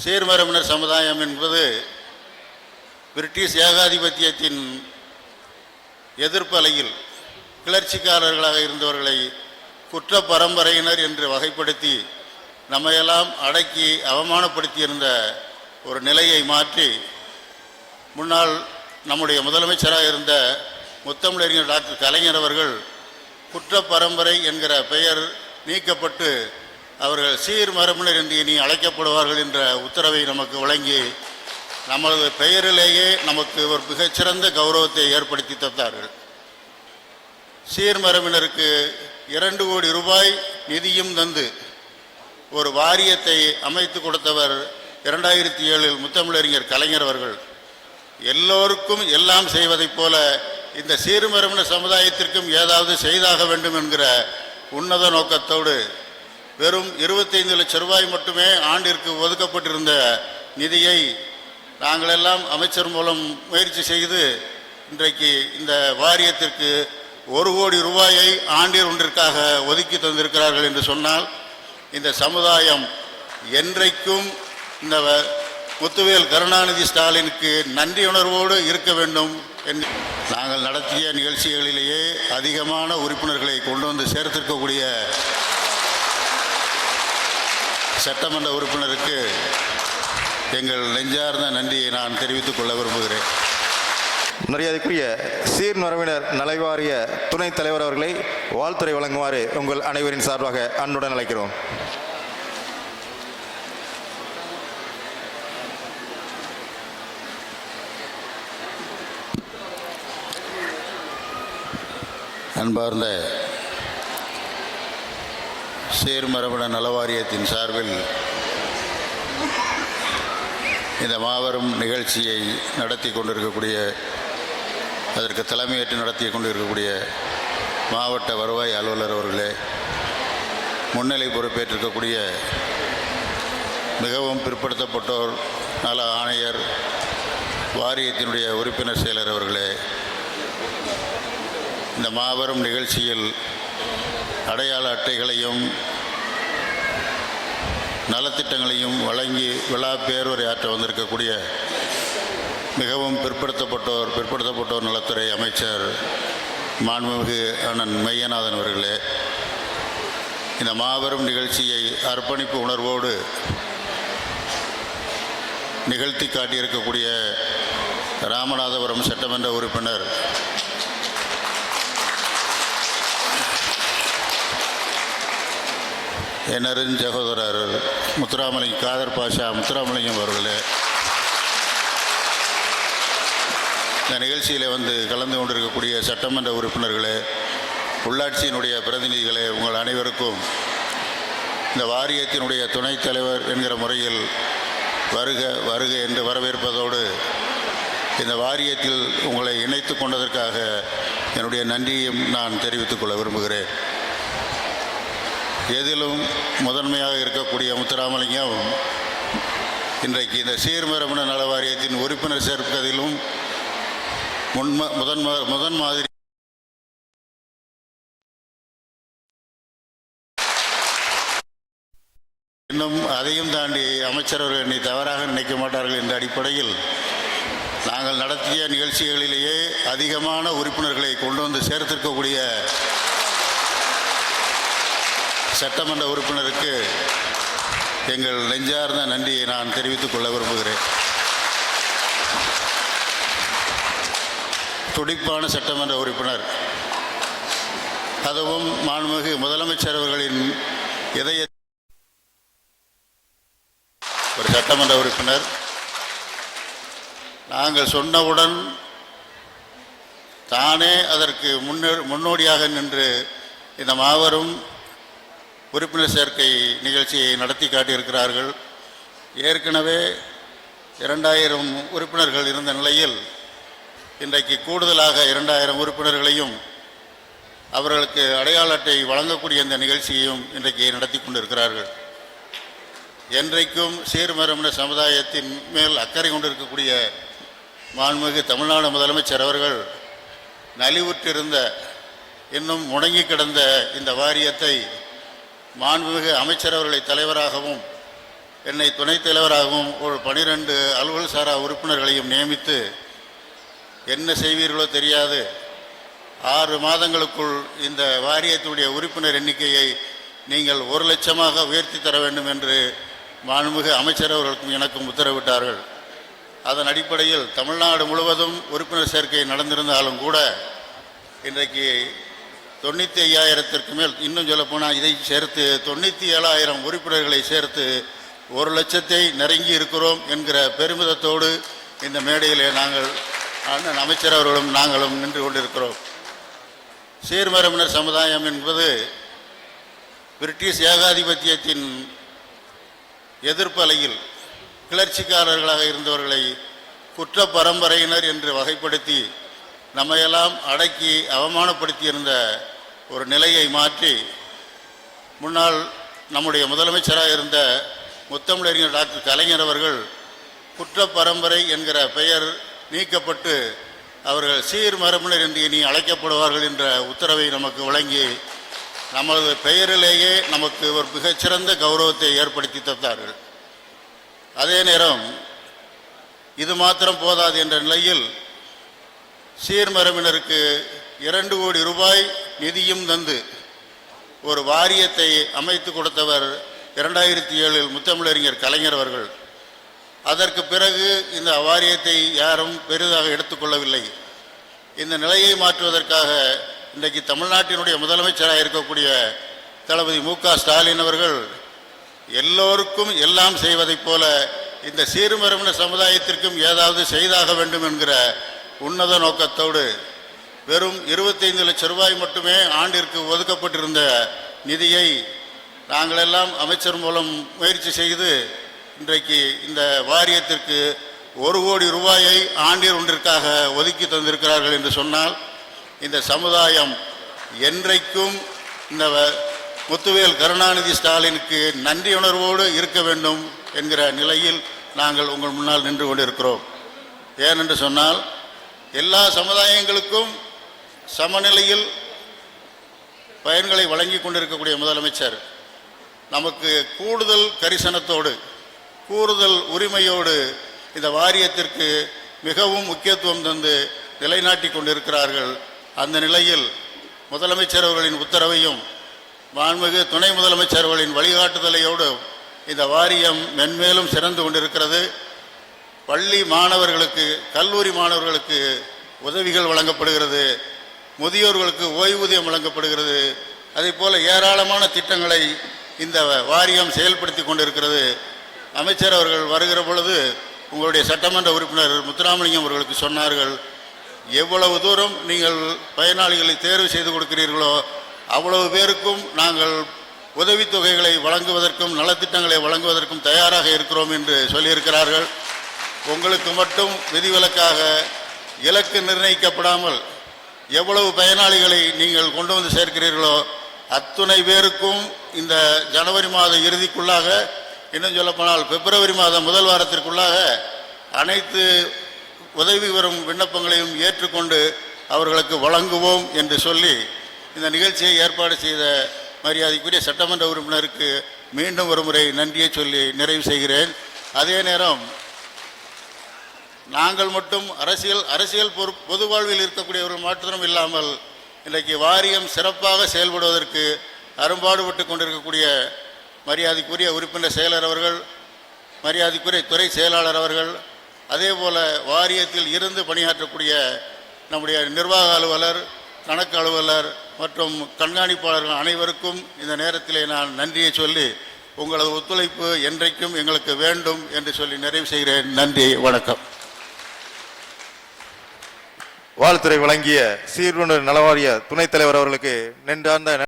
சீர்மரபினர் சமுதாயம் என்பது பிரிட்டிஷ் ஏகாதிபத்தியத்தின் எதிர்ப்பு அலையில் கிளர்ச்சிக்காரர்களாக இருந்தவர்களை குற்ற பரம்பரையினர் என்று வகைப்படுத்தி நம்மையெல்லாம் அடக்கி அவமானப்படுத்தியிருந்த ஒரு நிலையை மாற்றி முன்னால் நம்முடைய முதலமைச்சராக இருந்த முத்தமிழறிஞர் டாக்டர் கலைஞர் அவர்கள் குற்ற பரம்பரை என்கிற பெயர் நீக்கப்பட்டு அவர்கள் சீர் மரபினர் என்று இனி அழைக்கப்படுவார்கள் என்ற உத்தரவை நமக்கு வழங்கி நமது பெயரிலேயே நமக்கு ஒரு மிகச்சிறந்த கௌரவத்தை ஏற்படுத்தி தந்தார்கள். சீர்மரபினருக்கு இரண்டு கோடி ரூபாய் நிதியும் தந்து ஒரு வாரியத்தை அமைத்து கொடுத்தவர் இரண்டாயிரத்தி ஏழில் முத்தமிழறிஞர் கலைஞர் அவர்கள். எல்லோருக்கும் எல்லாம் செய்வதைப் போல இந்த சீர்மரபின சமுதாயத்திற்கும் ஏதாவது செய்தாக வேண்டும் என்கிற உன்னத நோக்கத்தோடு வெறும் இருபத்தைந்து லட்சம் ரூபாய் மட்டுமே ஆண்டிற்கு ஒதுக்கப்பட்டிருந்த நிதியை நாங்களெல்லாம் அமைச்சர் மூலம் முயற்சி செய்து இன்றைக்கு இந்த வாரியத்திற்கு ஒரு கோடி ரூபாயை ஆண்டில் ஒன்றிற்காக ஒதுக்கி தந்திருக்கிறார்கள் என்று சொன்னால் இந்த சமுதாயம் என்றைக்கும் இந்த வ- முத்துவேல் கருணாநிதி ஸ்டாலினுக்கு நன்றியுணர்வோடு இருக்க வேண்டும் என்று நாங்கள் நடத்திய நிகழ்ச்சிகளிலேயே அதிகமான உறுப்பினர்களை கொண்டு வந்து சேர்த்திருக்கக்கூடிய சட்டமன்ற உறுப்பினருக்கு எங்கள் நெஞ்சார்ந்த நன்றியை நான் தெரிவித்துக் கொள்ள விரும்புகிறேன். மரியாதைக்குரிய சீர்மரபினர் நலவாரிய துணைத் தலைவர் அவர்களை வாழ்த்துறை வழங்குமாறு உங்கள் அனைவரின் சார்பாக அன்புடன் அழைக்கிறோம். அன்பார்ந்த சேர்மரபண நலவாரியத்தின் சார்பில் இந்த மாபெரும் நிகழ்ச்சியை நடத்தி கொண்டிருக்கக்கூடிய அதற்கு தலைமையேற்று நடத்தி கொண்டிருக்கக்கூடிய மாவட்ட வருவாய் அலுவலர் அவர்களே முன்னிலை பொறுப்பேற்றிருக்கக்கூடிய மிகவும் பிற்படுத்தப்பட்டோர் நல ஆணையர் வாரியத்தினுடைய உறுப்பினர் செயலர் அவர்களே இந்த மாபெரும் நிகழ்ச்சியில் அடையாள அட்டைகளையும் நலத்திட்டங்களையும் வழங்கி விழா பேருரையாற்ற வந்திருக்கக்கூடிய மிகவும் பிற்படுத்தப்பட்டோர் பிற்படுத்தப்பட்டோர் நலத்துறை அமைச்சர் மாண்புமிகு அண்ணன் மெய்யநாதன் அவர்களே இந்த மாபெரும் நிகழ்ச்சியை அர்ப்பணிப்பு உணர்வோடு நிகழ்த்தி காட்டியிருக்கக்கூடிய ராமநாதபுரம் சட்டமன்ற உறுப்பினர் என் சகோதரர் முத்துராமலை காதர் பாஷா முத்துராமலிங்கம் அவர்களே. இந்த நிகழ்ச்சியில் வந்து கலந்து கொண்டிருக்கக்கூடிய சட்டமன்ற உறுப்பினர்களே உள்ளாட்சியினுடைய பிரதிநிதிகளே உங்கள் அனைவருக்கும் இந்த வாரியத்தினுடைய துணைத் தலைவர் என்கிற முறையில் வருக வருக என்று வரவேற்பதோடு இந்த வாரியத்தில் உங்களை இணைத்து கொண்டதற்காக என்னுடைய நன்றியையும் நான் தெரிவித்துக் கொள்ள விரும்புகிறேன். எதிலும் முதன்மையாக இருக்கக்கூடிய முத்துராமலிங்கம் இன்றைக்கு இந்த சீர்மரபண நல வாரியத்தின் உறுப்பினர் சேர்ப்பதிலும் முன்ம முதன் முதன் மாதிரி இன்னும் அதையும் தாண்டி அமைச்சரவர்கள் என்னை தவறாக நினைக்க மாட்டார்கள் என்ற அடிப்படையில் நாங்கள் நடத்திய நிகழ்ச்சிகளிலேயே அதிகமான உறுப்பினர்களை கொண்டு வந்து சேர்த்திருக்கக்கூடிய சட்டமன்ற உறுப்பினருக்கு எங்கள் நெஞ்சார்ந்த நன்றியை நான் தெரிவித்துக் கொள்ள விரும்புகிறேன். துடிப்பான சட்டமன்ற உறுப்பினர் அதுவும் மாண்புமிகு முதலமைச்சர் அவர்களின் இதய ஒரு சட்டமன்ற உறுப்பினர். நாங்கள் சொன்னவுடன் தானே அதற்கு முன்னே முன்னோடியாக நின்று இந்த மாபெரும் உறுப்பினர் சேர்க்கை நிகழ்ச்சியை நடத்தி காட்டியிருக்கிறார்கள். ஏற்கனவே இரண்டாயிரம் உறுப்பினர்கள் இருந்த நிலையில் இன்றைக்கு கூடுதலாக இரண்டாயிரம் உறுப்பினர்களையும் அவர்களுக்கு அடையாள அட்டை வழங்கக்கூடிய இந்த நிகழ்ச்சியையும் இன்றைக்கு நடத்தி கொண்டிருக்கிறார்கள். என்றைக்கும் சீர்மரபின சமுதாயத்தின் மேல் அக்கறை கொண்டிருக்கக்கூடிய மாண்புமிகு தமிழ்நாடு முதலமைச்சர் அவர்கள் நலிவுற்றிருந்த இன்னும் முடங்கி கிடந்த இந்த வாரியத்தை மாண்புமிகு அமைச்சர் அவர்களை தலைவராகவும் என்னை துணைத் தலைவராகவும் ஒரு பனிரெண்டு அலுவல் சாரா உறுப்பினர்களையும் நியமித்து என்ன செய்வீர்களோ தெரியாது. ஆறு மாதங்களுக்குள் இந்த வாரியத்துடைய உறுப்பினர் எண்ணிக்கையை நீங்கள் ஒரு லட்சமாக உயர்த்தி தர வேண்டும் என்று மாண்புமிகு அமைச்சர் அவர்களுக்கும் எனக்கும் உத்தரவிட்டார்கள். அதன் அடிப்படையில் தமிழ்நாடு முழுவதும் உறுப்பினர் சேர்க்கை நடந்திருந்தாலும் கூட இன்றைக்கு தொண்ணூற்றி ஐயாயிரத்திற்கு மேல் இன்னும் சொல்லப்போனால் இதை சேர்த்து தொண்ணூற்றி ஏழாயிரம் உறுப்பினர்களை சேர்த்து ஒரு லட்சத்தை நெருங்கி இருக்கிறோம் என்கிற பெருமிதத்தோடு இந்த மேடையிலே நாங்கள் அண்ணன் அமைச்சர் அவர்களும் நாங்களும் நின்று கொண்டிருக்கிறோம். சீர்மரபினர் சமுதாயம் என்பது பிரிட்டிஷ் ஏகாதிபத்தியத்தின் எதிர்ப்பலையில் கிளர்ச்சிக்காரர்களாக இருந்தவர்களை குற்ற பரம்பரையினர் என்று வகைப்படுத்தி நம்மையெல்லாம் அடக்கி அவமானப்படுத்தியிருந்த ஒரு நிலையை மாற்றி முன்னாள் நம்முடைய முதலமைச்சராக இருந்த முத்தமிழறிஞர் டாக்டர் கலைஞர் அவர்கள் குற்ற பரம்பரை என்கிற பெயர் நீக்கப்பட்டு அவர்கள் சீர்மரபினர் என்று இனி அழைக்கப்படுவார்கள் என்ற உத்தரவை நமக்கு வழங்கி நமது பெயரிலேயே நமக்கு ஒரு மிகச்சிறந்த கௌரவத்தை ஏற்படுத்தி தந்தார்கள். அதே நேரம் இது மாத்திரம் போதாது என்ற நிலையில் சீர்மரபினருக்கு இரண்டு கோடி ரூபாய் நிதியும் தந்து ஒரு வாரியத்தை அமைத்து கொடுத்தவர் இரண்டாயிரத்தி ஏழில் முத்தமிழறிஞர் கலைஞர் அவர்கள். அதற்கு பிறகு இந்த வாரியத்தை யாரும் பெரிதாக எடுத்துக்கொள்ளவில்லை இந்த நிலையை மாற்றுவதற்காக இன்றைக்கு தமிழ்நாட்டினுடைய முதலமைச்சராக இருக்கக்கூடிய தளபதி மு க ஸ்டாலின் அவர்கள் எல்லோருக்கும் எல்லாம் செய்வதைப் போல இந்த சீர்மரபின சமுதாயத்திற்கும் ஏதாவது செய்தாக வேண்டும் என்கிற உன்னத நோக்கத்தோடு வெறும் இருபத்தைந்து லட்சம் ரூபாய் மட்டுமே ஆண்டிற்கு ஒதுக்கப்பட்டிருந்த நிதியை நாங்களெல்லாம் அமைச்சர் மூலம் முயற்சி செய்து இன்றைக்கு இந்த வாரியத்திற்கு ஒரு கோடி ரூபாயை ஆண்டில் ஒன்றிற்காக ஒதுக்கி தந்திருக்கிறார்கள் என்று சொன்னால் இந்த சமுதாயம் என்றைக்கும் இந்த வ- முத்துவேல் கருணாநிதி ஸ்டாலினுக்கு நன்றியுணர்வோடு இருக்க வேண்டும் என்கிற நிலையில் நாங்கள் உங்கள் முன்னால் நின்று கொண்டிருக்கிறோம். ஏனென்று சொன்னால் எல்லா சமுதாயங்களுக்கும் சமநிலையில் பயன்களை வழங்கி கொண்டிருக்கக்கூடிய முதலமைச்சர். நமக்கு கூடுதல் கரிசனத்தோடு கூடுதல் உரிமையோடு இந்த வாரியத்திற்கு மிகவும் முக்கியத்துவம் தந்து நிலைநாட்டி கொண்டிருக்கிறார்கள். அந்த நிலையில் முதலமைச்சர் அவர்களின் உத்தரவையும் மாண்புமிகு துணை முதலமைச்சர் அவர்களின் வழிகாட்டுதலையோடு இந்த வாரியம் மென்மேலும் சிறந்து கொண்டிருக்கிறது. பள்ளி மாணவர்களுக்கு கல்லூரி மாணவர்களுக்கு உதவிகள் வழங்கப்படுகிறது முதியோர்களுக்கு ஓய்வூதியம் வழங்கப்படுகிறது. அதே போல் ஏராளமான திட்டங்களை இந்த வாரியம் செயல்படுத்தி கொண்டிருக்கிறது. அமைச்சர் அவர்கள் வருகிற பொழுது உங்களுடைய சட்டமன்ற உறுப்பினர் முத்துராமலிங்கம் அவர்களுக்கு சொன்னார்கள் எவ்வளவு தூரம் நீங்கள் பயனாளிகளை தேர்வு செய்து கொடுக்கிறீர்களோ அவ்வளவு பேருக்கும் நாங்கள் உதவித்தொகைகளை வழங்குவதற்கும் நலத்திட்டங்களை வழங்குவதற்கும் தயாராக இருக்கிறோம் என்று சொல்லியிருக்கிறார்கள். உங்களுக்கு மட்டும் விதிவிலக்காக இலக்கு நிர்ணயிக்கப்படாமல் எவ்வளவு பயனாளிகளை நீங்கள் கொண்டு வந்து சேர்க்கிறீர்களோ அத்துணை பேருக்கும் இந்த ஜனவரி மாத இறுதிக்குள்ளாக இன்னும் சொல்லப்போனால் பிப்ரவரி மாதம் முதல் வாரத்திற்குள்ளாக அனைத்து உதவி வரும் விண்ணப்பங்களையும் ஏற்றுக்கொண்டு அவர்களுக்கு வழங்குவோம் என்று சொல்லி இந்த நிகழ்ச்சியை ஏற்பாடு செய்த மரியாதைக்குரிய சட்டமன்ற உறுப்பினருக்கு மீண்டும் ஒரு முறை நன்றியை சொல்லி நிறைவு செய்கிறேன். அதே நேரம் நாங்கள் மட்டும் அரசியல் அரசியல் பொறு பொது வாழ்வில் இருக்கக்கூடியவர்கள் மாற்றம் இல்லாமல் இன்றைக்கு வாரியம் சிறப்பாக செயல்படுவதற்கு அரும்பாடுபட்டு கொண்டிருக்கக்கூடிய மரியாதைக்குரிய உறுப்பினர் செயலர் அவர்கள் மரியாதைக்குரிய துறை செயலாளர் அவர்கள் அதே போல் வாரியத்தில் இருந்து பணியாற்றக்கூடிய நம்முடைய நிர்வாக அலுவலர் கணக்கு அலுவலர் மற்றும் கண்காணிப்பாளர்கள் அனைவருக்கும் இந்த நேரத்திலே நான் நன்றியை சொல்லி உங்களது ஒத்துழைப்பு என்றைக்கும் எங்களுக்கு வேண்டும் என்று சொல்லி நிறைவு செய்கிறேன். நன்றி வணக்கம். வாழ்த்துறை வழங்கிய சீர்குண்டு நலவாரிய துணைத் தலைவர் அவர்களுக்கு நின்றார்ந்த